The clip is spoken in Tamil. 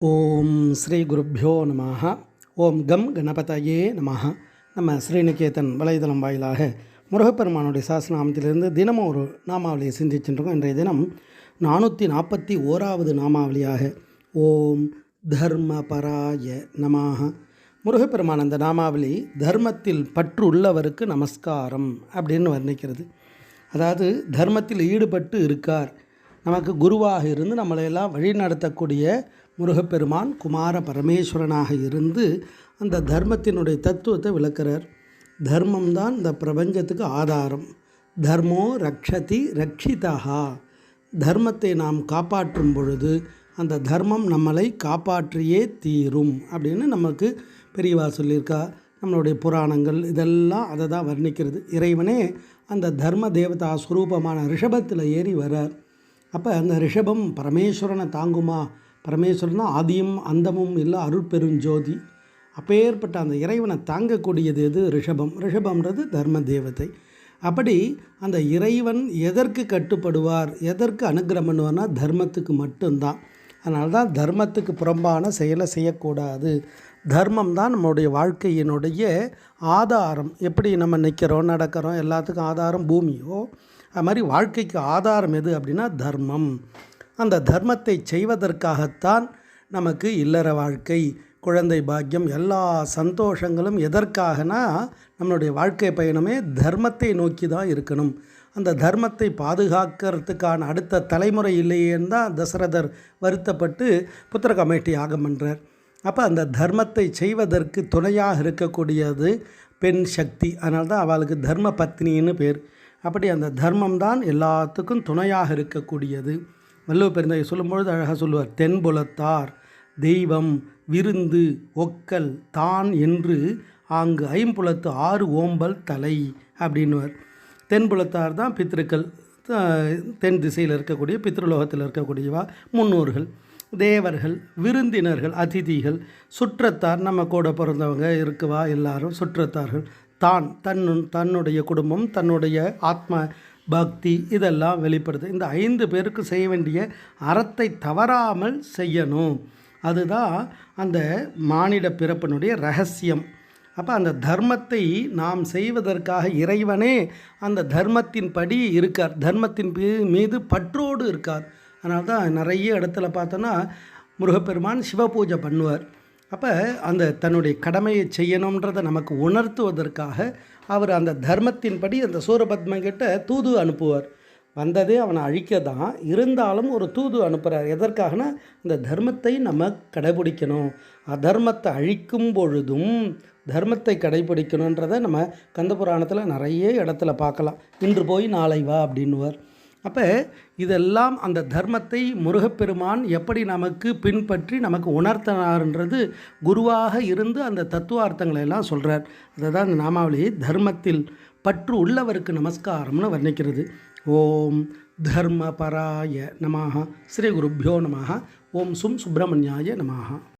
ஓம் ஸ்ரீ குருப்பியோ நம ஓம் கம் கணபதையே நம நம்ம ஸ்ரீநிகேதன் வலைதளம் வாயிலாக முருகப்பெருமானுடைய சாஸ்திரநாமத்திலிருந்து தினமும் ஒரு நாமாவளியை சிந்திச்சுருக்கோம் இன்றைய தினம் நானூற்றி நாற்பத்தி ஓராவது நாமாவளியாக ஓம் தர்மபராய நமாக முருகப்பெருமான் அந்த நாமாவளி தர்மத்தில் பற்று உள்ளவருக்கு நமஸ்காரம் அப்படின்னு வர்ணிக்கிறது. அதாவது தர்மத்தில் ஈடுபட்டு இருக்கார். நமக்கு குருவாக இருந்து நம்மளையெல்லாம் வழிநடத்தக்கூடிய முருகப்பெருமான் குமார பரமேஸ்வரனாக இருந்து அந்த தர்மத்தினுடைய தத்துவத்தை விளக்குறார். தர்மம்தான் இந்த பிரபஞ்சத்துக்கு ஆதாரம். தர்மோ ரக்ஷதி ரக்ஷிதா தர்மத்தை நாம் காப்பாற்றும் பொழுது அந்த தர்மம் நம்மளை காப்பாற்றியே தீரும் அப்படின்னு நமக்கு பெரியவா சொல்லியிருக்கா நம்மளுடைய புராணங்கள் இதெல்லாம் அதை தான் வர்ணிக்கிறது. இறைவனே அந்த தர்ம தேவதா ஸ்வரூபமான ரிஷபத்தில் ஏறி வரார் அப்போ அந்த ரிஷபம் பரமேஸ்வரனை தாங்குமா? பரமேஸ்வரன் ஆதியும் அந்தமும் இல்லை அருட்பெருஞ்சோதி. அப்பேற்பட்ட அந்த இறைவனை தாங்கக்கூடியது எது? ரிஷபம். ரிஷபம்ன்றது தர்ம தேவதை. அப்படி அந்த இறைவன் எதற்கு கட்டுப்படுவார்? எதற்கு அனுகிரகம் பண்ணுவார்னா தர்மத்துக்கு மட்டும்தான். அதனால தான் தர்மத்துக்கு புறம்பான செயலை செய்யக்கூடாது. தர்மம் தான் நம்மளுடைய வாழ்க்கையினுடைய ஆதாரம். எப்படி நம்ம நிற்கிறோம் நடக்கிறோம் எல்லாத்துக்கும் ஆதாரம் பூமியோ அது மாதிரி வாழ்க்கைக்கு ஆதாரம் எது அப்படின்னா தர்மம். அந்த தர்மத்தை செய்வதற்காகத்தான் நமக்கு இல்லற வாழ்க்கை குழந்தை பாக்கியம் எல்லா சந்தோஷங்களும் எதற்காகனா நம்மளுடைய வாழ்க்கை பயணமே தர்மத்தை நோக்கி தான் இருக்கணும். அந்த தர்மத்தை பாதுகாக்கிறதுக்கான அடுத்த தலைமுறை இல்லையேன்னு தான் தசரதர் வருத்தப்பட்டு புத்திர கமிட்டி யாகம் பண்ணுறார் அப்போ அந்த தர்மத்தை செய்வதற்கு துணையாக இருக்கக்கூடியது பெண் சக்தி. அதனால தான் அவளுக்கு தர்ம பத்னின்னு பேர். அப்படி அந்த தர்மம் தான் எல்லாத்துக்கும் துணையாக இருக்கக்கூடியது. வள்ளுவ பெருந்தகை சொல்லும்பொழுது அழகாக சொல்லுவார் தென்புலத்தார் தெய்வம் விருந்து ஒக்கல் தான் என்று ஆங்கு ஐம்புலத்து ஆறு ஓம்பல் தலை அப்படின்னுவார். தென்புலத்தார் தான் பித்திருக்கள் தென் திசையில் இருக்கக்கூடிய பித்ருலோகத்தில் இருக்கக்கூடியவா? முன்னோர்கள். தேவர்கள் விருந்தினர்கள் அதிதிகள் சுற்றத்தார் நம்ம கூட பிறந்தவங்க இருக்குவா எல்லாரும் சுற்றத்தார்கள். தான் தன்னு தன்னுடைய குடும்பம் தன்னுடைய ஆத்ம பக்தி இதெல்லாம் வெளிப்படுது. இந்த ஐந்து பேருக்கு செய்ய வேண்டிய அறத்தை தவறாமல் செய்யணும். அதுதான் அந்த மானிட பிறப்பினுடைய ரகசியம். அப்போ அந்த தர்மத்தை நாம் செய்வதற்காக இறைவனே அந்த தர்மத்தின் படி இருக்கார். தர்மத்தின் மீது பற்றோடு இருக்கார். அதனால தான் நிறைய இடத்துல பார்த்தோன்னா முருகப்பெருமான் சிவ பூஜை பண்ணுவார். அப்போ அந்த தன்னுடைய கடமையை செய்யணுன்றதை நமக்கு உணர்த்துவதற்காக அவர் அந்த தர்மத்தின்படி அந்த சூரபத்மங்கிட்ட தூது அனுப்புவார். வந்ததே அவனை அழிக்க தான் இருந்தாலும் ஒரு தூது அனுப்புகிறார் எதற்காகனா இந்த தர்மத்தை நம்ம கடைபிடிக்கணும். அதர்மத்தை அழிக்கும் பொழுதும் தர்மத்தை கடைபிடிக்கணுன்றதை நம்ம கந்த புராணத்தில் நிறைய இடத்துல பார்க்கலாம். இன்று போய் நாளை வா அப்படின்னுவார். அப்போ இதெல்லாம் அந்த தர்மத்தை முருகப்பெருமான் எப்படி நமக்கு பின்பற்றி நமக்கு உணர்த்தினார்ன்றது குருவாக இருந்து அந்த தத்துவார்த்தங்களை எல்லாம் சொல்கிறார் அதை தான் இந்த நாமாவளி தர்மத்தில் பற்று உள்ளவருக்கு நமஸ்காரம்னு வர்ணிக்கிறது. ஓம் தர்மபராய நமாக ஸ்ரீ குருப்பியோ நமாக ஓம் சும் சுப்பிரமணியாய நமாக